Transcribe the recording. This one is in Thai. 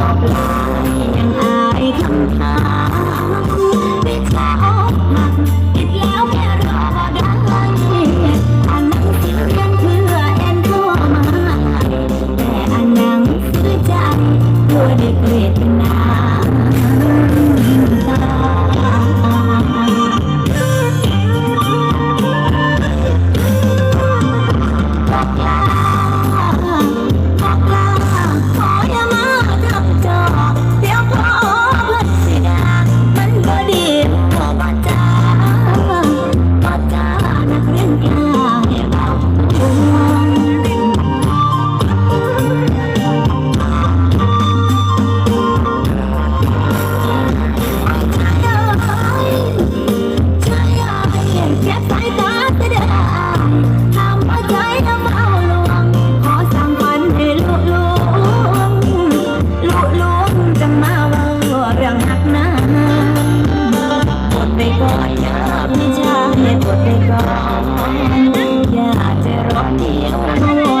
บอกลายังอายคำถามไม่ชอบมันคิดแล้วแค่รอได้อ่านหนังสือเรียนเพื่อแอนโทรมาแต่อ่านหนังสือใจตัวได้เกรดเป็นนา frente a favor.